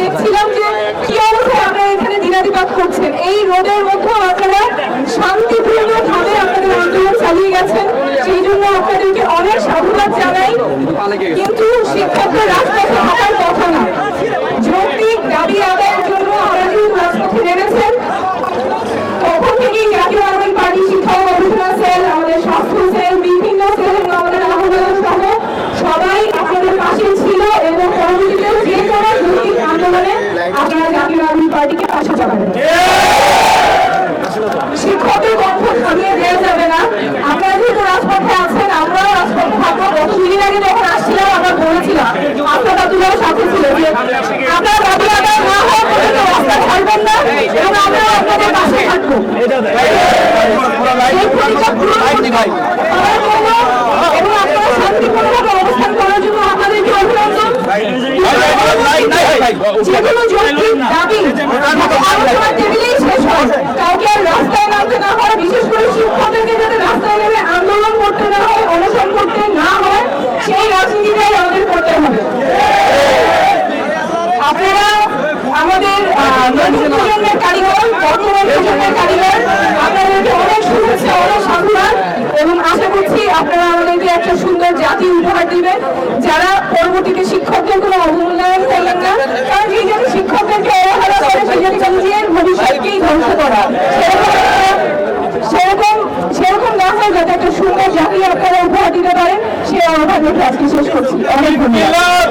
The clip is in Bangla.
দেখছিলাম যে কি অবস্থায় আপনারা এখানে দিনাদিপাত করছেন। এই রোডের মধ্যেও আপনারা শান্তিপূর্ণ ভাবে আপনাদের আন্দোলন চালিয়ে গেছেন। সেই জন্য আপনাদেরকে অনেক সাধুবাদ জানাই। কিন্তু শিক্ষকদের রাস্তায় থাকার কথা না। আমরা আপনারা দুজন সাথে ছিল যে আপনারা দাবি আদায় না হওয়া পর্যন্ত রাস্তা ছাড়বেন না এবং আমরা আপনাদের পাশে থাকব এবং আপনারা শান্তিপূর্ণভাবে অবস্থান করার জন্য আপনাদেরকে অভিনন্দন যেগুলো যৌক্তিক দাবি আলোচনা টেবিলেই শেষ হয় কাউকে আর রাস্তায় নামতে না হয় বিশেষ করে শিক্ষকদেরকে যাতে রাস্তায় নেমে আন্দোলন করতে না হয় অনশন করতে না হয় সেই রাজনীতিটাই আমাদের করতে হবে আপনারা আমাদের নতুন প্রজন্মের কারিগর, বর্তমান প্রজন্মের কারিগর আপনাদেরকে অনেক শুভেচ্ছা, অনেক সাধুবাদ, এবং আশা করছি আপনারা আমাদেরকে একটা সুন্দর জাতি উপহার দিবেন। যারা পরবর্তীতে শিক্ষকদের কোনো অবমূল্যায়ন করলেন না, কারণ যে জাতি শিক্ষকদেরকে অবহেলা করে জাতি নিজের ভবিষ্যৎকেই ধ্বংস করা। সেরকম সেরকম না হয় যাতে একটা সুন্দর জাতি আপনারা উপহার দিতে পারেন, সে রেখে আজকে শেষ করছি। অনেক ধন্যবাদ।